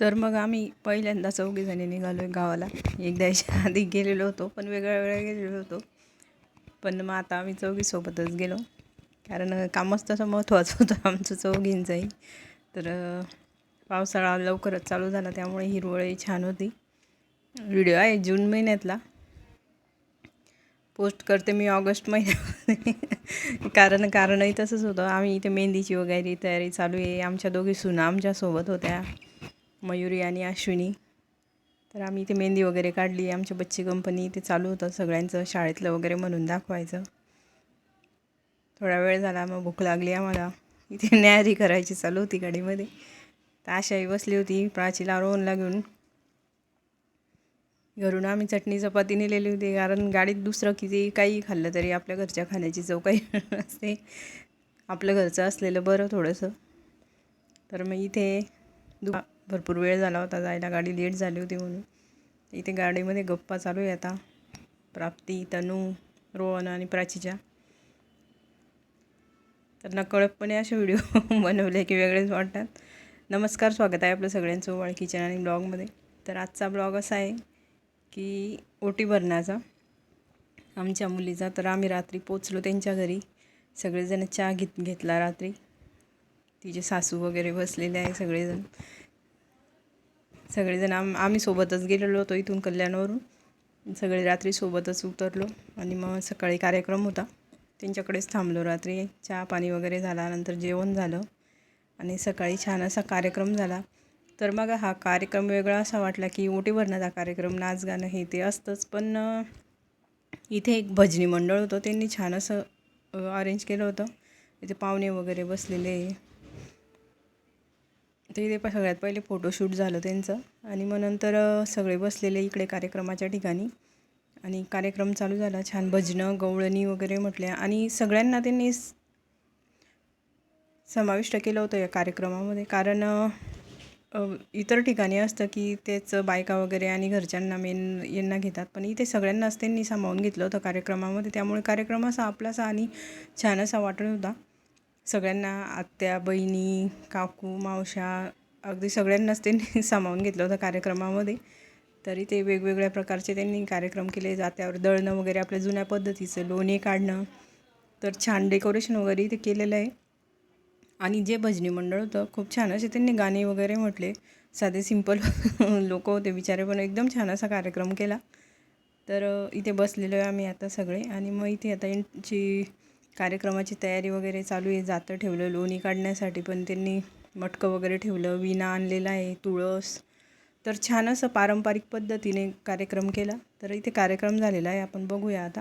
तर मग आम्ही पहिल्यांदा चौघीजणी निघालो आहे गावाला. एकदा याच्या आधी गेलेलो होतो पण वेगळ्या वेगळ्या गेलेलो होतो. पण मग आता आम्ही चौघीसोबतच गेलो. कारण कामच तसं महत्त्वाचं होतं आमचं चौघींचंही. तर पावसाळा लवकरच चालू झाला त्यामुळे हिरवळही छान होती. व्हिडिओ आहे जून महिन्यातला. पोस्ट करते मी ऑगस्ट महिन्यामध्ये. कारण कारणही तसंच होतं. आम्ही इथे मेहंदीची वगैरे तयारी चालू आहे. आमच्या दोघी सुना आमच्यासोबत होत्या. मयुरी आणि अश्विनी. तर आम्ही इथे मेहंदी वगैरे काढली आमच्या बच्ची कंपनी इथे चालू होतं सगळ्यांचं शाळेतलं वगैरे म्हणून दाखवायचं. थोडा वेळ झाला मग भूक लागली आम्हाला. इथे न्यारी करायची चालू होती गाडीमध्ये. तर आशाही बसली होती प्राचीला रोहनला घेऊन. घरून आम्ही चटणी चपाती नेलेली होती कारण गाडीत दुसरं किती काही खाल्लं तरी आपल्या घरच्या खाण्याची चव काही असते आपलं घरचं असलेलं बरं थोडंसं. तर मग इथे दु भरपूर वेळ झाला होता जायला. गाडी लेट झाली होती म्हणून. इथे गाडीमध्ये गप्पा चालू आहे आता. प्राप्ती तनू रोहन आणि प्राचीच्या तर नकळतपणे असे व्हिडिओ बनवले की वेगळेच वाटतात. नमस्कार स्वागत आहे आपलं सगळ्यांचं ओवाळ किचन आणि ब्लॉगमध्ये. तर आजचा ब्लॉग असा आहे की ओटी भरण्याचा. आमच्या मुलीचा तर आम्ही रात्री पोचलो त्यांच्या घरी. सगळेजण चहा घेत घेतला रात्री. तिचे सासू वगैरे बसलेले आहे सगळेजण. सगळेजण आम आम्ही सोबतच गेलेलो होतो इथून कल्याणवरून. सगळे रात्री सोबतच उतरलो आणि मग सकाळी कार्यक्रम होता. त्यांच्याकडेच थांबलो. रात्री चहा पाणी वगैरे झाला नंतर जेवण झालं आणि सकाळी छान असा कार्यक्रम झाला. तर मग हा कार्यक्रम वेगळा असा वाटला की ओटी भरण्याचा कार्यक्रम नाच गाणं हे ते असतंच. पण इथे एक भजनी मंडळ होतं. त्यांनी छान असं अरेंज केलं होतं. इथे पाहुणे वगैरे बसलेले. ते ते पण सगळ्यात पहिले फोटोशूट झालं त्यांचं. आणि मग नंतर सगळे बसलेले इकडे कार्यक्रमाच्या ठिकाणी. आणि कार्यक्रम चालू झाला. छान भजनं गवळणी वगैरे म्हटल्या. आणि सगळ्यांना त्यांनी समाविष्ट केलं होतं या कार्यक्रमामध्ये. कारण इतर ठिकाणी असतं की तेच बायका वगैरे आणि घरच्यांना मेन यांना घेतात. पण इथे सगळ्यांनाच त्यांनी सामावून घेतलं होतं कार्यक्रमामध्ये. त्यामुळे कार्यक्रम असा आपलासा आणि छान असा वाटत होता. सगळ्यांना आत्या बहिणी काकू मावशा अगदी सगळ्यांनाच त्यांनी सामावून घेतलं होतं कार्यक्रमामध्ये. तरी ते वेगवेगळ्या प्रकारचे त्यांनी कार्यक्रम केले. जात्यावर दळणं वगैरे आपल्या जुन्या पद्धतीचं लोणी काढणं. तर छान डेकोरेशन वगैरे ते केलेलं आहे. आणि जे भजनी मंडळ होतं खूप छान असे त्यांनी गाणे वगैरे म्हटले. साधे सिंपल लोक होते बिचारे पण एकदम छान असा कार्यक्रम केला. तर इथे बसलेलो आहे आम्ही आता सगळे. आणि मग इथे आता यांची कार्यक्रमाची तयारी वगैरे चालू आहे. जातं ठेवलं लोणी काढण्यासाठी पण त्यांनी मटकं वगैरे ठेवलं विणा आणलेला आहे तुळस. तर छान असं पारंपरिक पद्धतीने कार्यक्रम केला. तर इथे कार्यक्रम झालेला आहे. आपण बघूया आता.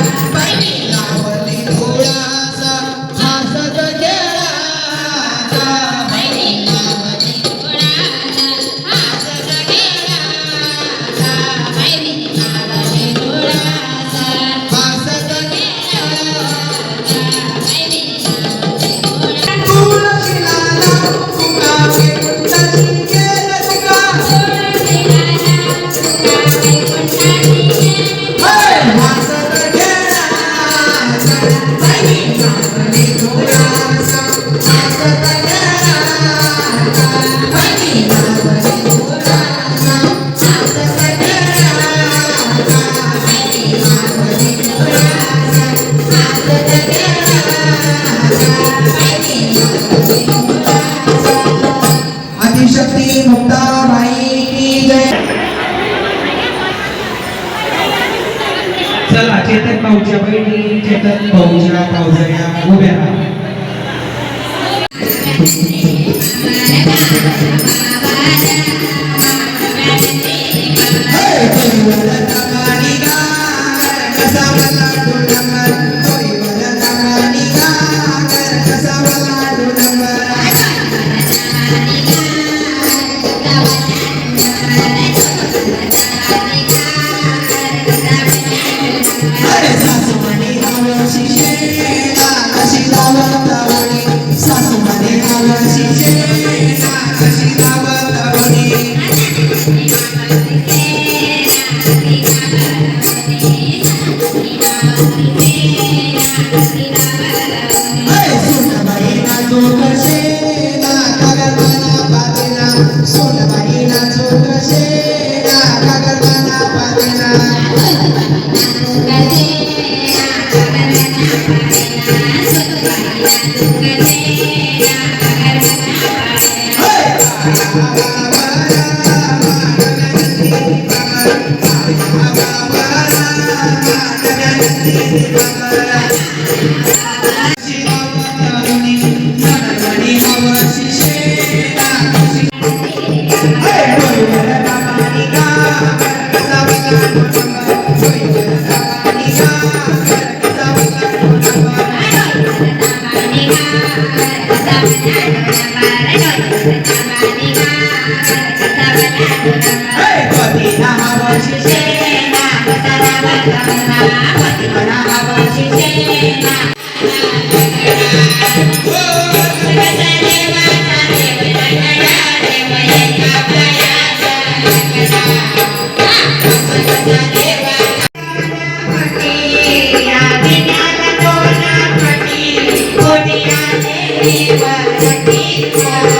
Bye. Shiva, Shiva.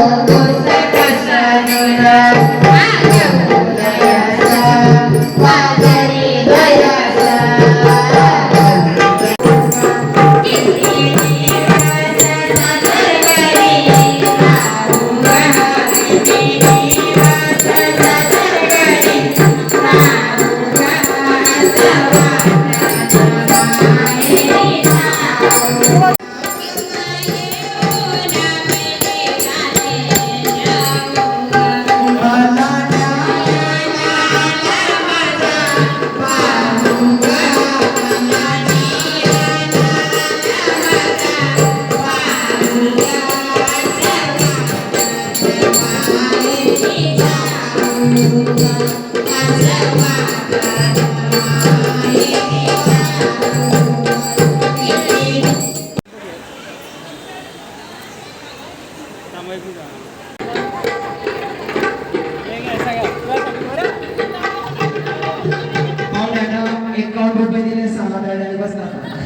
Lord. एकावन्न रुपये दिले सहा दळण्याने बसला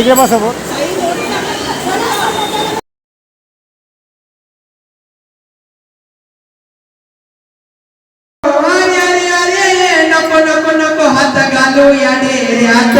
इकडे बसा भाऊ अरे अरे अरे नको नको नको हात घालू या डेऱ्यात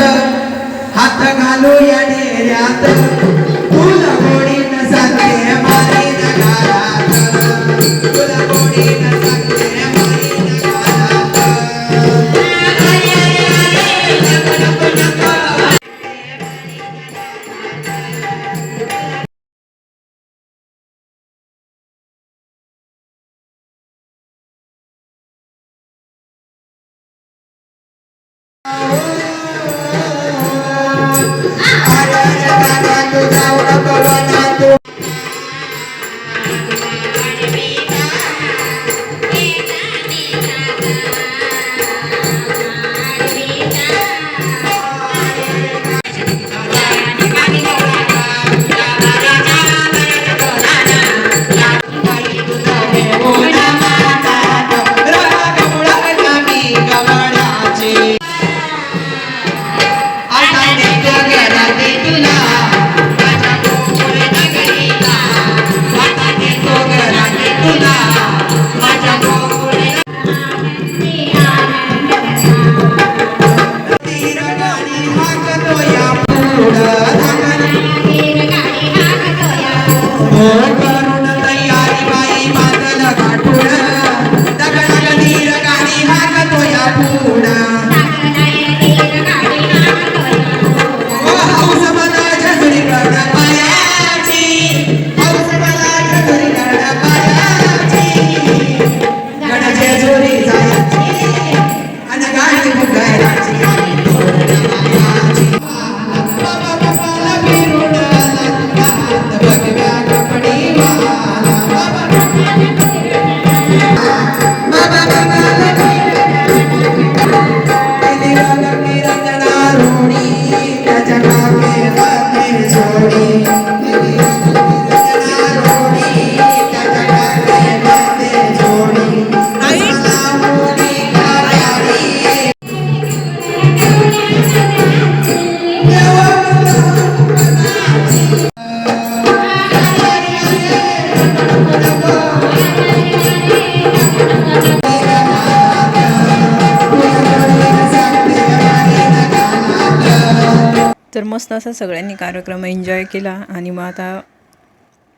मस्त असा सगळ्यांनी कार्यक्रम एन्जॉय केला आणि मग आता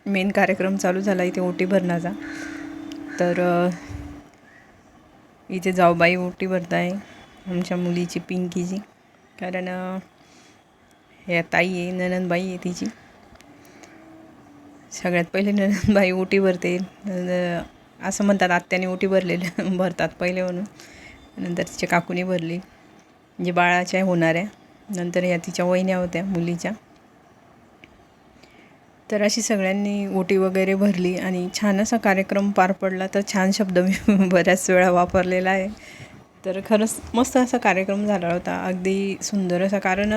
मेन कार्यक्रम चालू झाला इथे ओटी भरण्याचा तर इथे जाऊबाई ओटी भरत आहे आमच्या मुलीची पिंकीची. कारण अ, ह्या ताई आहे ननंदबाई आहे तिची. सगळ्यात पहिले ननंदबाई ओटी भरते. न- असं म्हणतात आत्याने ओटी भरलेल्या भरतात पहिले म्हणून. नंतर तिच्या काकूने भरली. म्हणजे बाळाच्या होणाऱ्या. नंतर या तिच्या वहिन्या होत्या मुलीच्या. तर अशी सगळ्यांनी ओटी वगैरे भरली आणि छान असा कार्यक्रम पार पडला. तर छान शब्द मी बऱ्याच वेळा वापरलेला आहे. तर खरंच मस्त असा कार्यक्रम झाला होता. अगदी सुंदर असा. कारण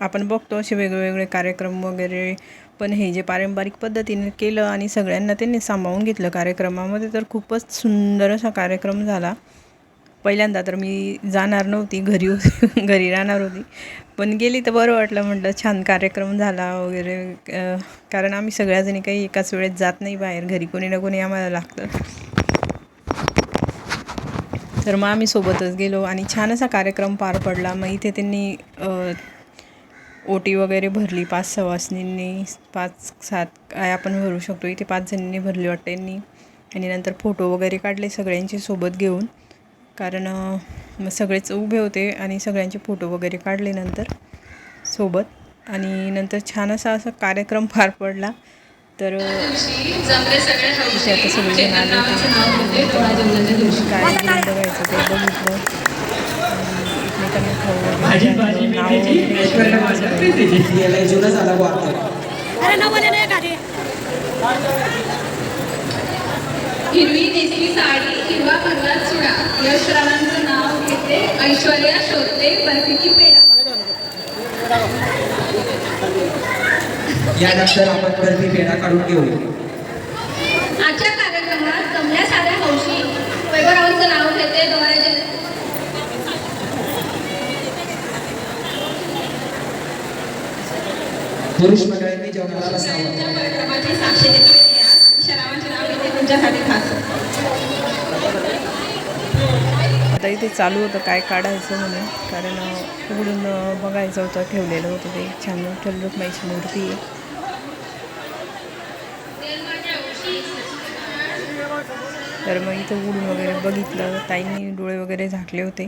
आपण बघतो असे वेगवेगळे कार्यक्रम वगैरे पण हे जे पारंपरिक पद्धतीने केलं आणि सगळ्यांना त्यांनी सांभाळून घेतलं कार्यक्रमामध्ये तर खूपच सुंदर असा कार्यक्रम झाला. पहिल्यांदा तर मी जाणार नव्हती घरी होती घरी राहणार होती. पण गेली तर बरं वाटलं म्हटलं छान कार्यक्रम झाला वगैरे. कारण आम्ही सगळ्याजणी काही एकाच वेळेत जात नाही बाहेर घरी कोणी ना कोणी आम्हाला लागतं. तर मग आम्ही सोबतच गेलो आणि छान असा कार्यक्रम पार पडला. मग इथे त्यांनी ओटी वगैरे भरली पाच सवासनींनी पाच सात काय आपण भरू शकतो. इथे पाच जणींनी भरली वाटतं यांनी. आणि नंतर फोटो वगैरे काढले सगळ्यांची सोबत घेऊन. कारण मग सगळेच उभे होते आणि सगळ्यांचे फोटो वगैरे काढले नंतर सोबत. आणि नंतर छान असा असा कार्यक्रम पार पडला. तर आता सगळेजण आले होते. काय बघायचं ते बघितलं. एकमेकांना खाऊ वगैरे नाव वगैरे. हिरवी नेसली साडी. हिरवा भरला चुडा यश रावांचं नाव घेते ऐश्वर्या शोधते बर्फीची पेढा यानंतर आपण बर्फी पेढा काढून घेऊ. आजच्या कार्यक्रमात जमल्या साऱ्या हौशी वैभवरावांचं नाव घेते डोळ्याचे पुरुष मंडळींनी जेवणाला बसावं. कार्यक्रमाची साक्ष देतो इतिहास. शरावांचे नाव येते तुमच्यासाठी खास. आता इथे चालू होतं काय काढायचं म्हणून. कारण उघडून बघायचं होतं ठेवलेलं होतं ते. छान विठ्ठल माईची मूर्ती. आहे तर मग इथं उघडून वगैरे बघितलं. ताईंनी डोळे वगैरे झाकले होते.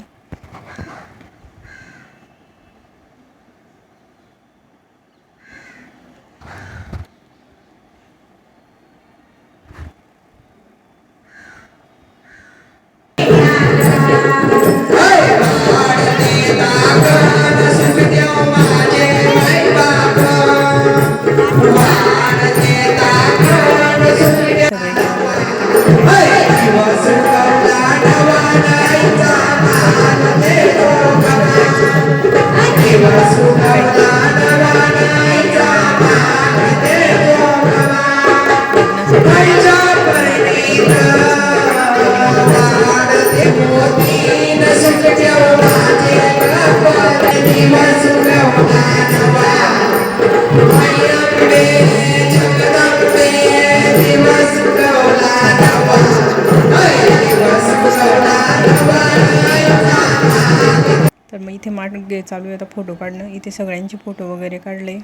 तर मग इथे मागे चालू आहे आता फोटो काढणं. इथे सगळ्यांचे फोटो वगैरे काढले.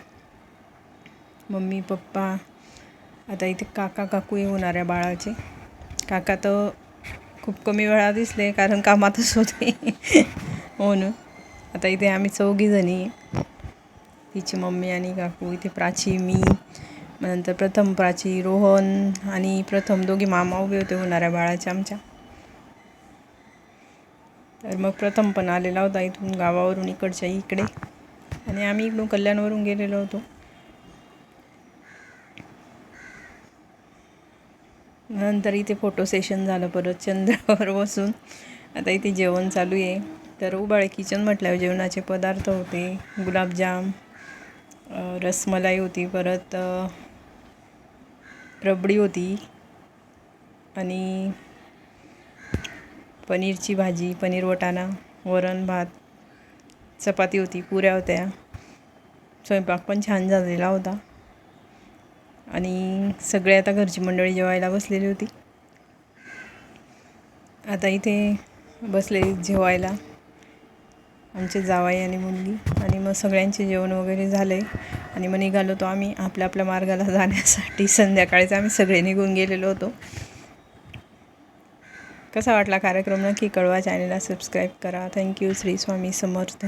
मम्मी पप्पा आता इथे काका काकू होणाऱ्या बाळाचे. काका तर खूप कमी वेळा दिसले कारण कामातच होते म्हणून हो आता इथे आम्ही चौघी जणी तिची मम्मी आणि काकू इथे प्राची मी नंतर प्रथम प्राची रोहन आणि प्रथम दोघी मामा उभे होते होणाऱ्या बाळाच्या आमच्या. तर मग प्रथम पण आलेला होता इथून गावावरून इकडच्या इकडे. आणि आम्ही इकडून कल्याणवरून गेलेलो होतो. नंतर इथे फोटो सेशन झालं परत चंद्रावर बसून. आता इथे जेवण चालू आहे. तर उबाळे किचन म्हटल्यावर जेवणाचे पदार्थ होते गुलाबजाम रसमलाई होती परत रबडी होती आणि पनीरची भाजी पनीर वटाणा वरण भात चपाती होती पुऱ्या होत्या. स्वयंपाक पण छान झालेला होता. आणि सगळे आता घरची मंडळी जेवायला बसलेली होती. आता इथे बसले जेवायला. आमचे जावाई आणि मुलगी. आणि मग सगळ्यांचे जेवण वगैरे झाले आणि मग निघालो होतो आम्ही आपल्या आपल्या मार्गाला जाण्यासाठी. संध्याकाळीच आम्ही सगळे निघून गेलेलो होतो. कसा वाटला कार्यक्रम? नक्की कळवा. चॅनलला सबस्क्राईब करा. Thank you Shri Swami Samarth.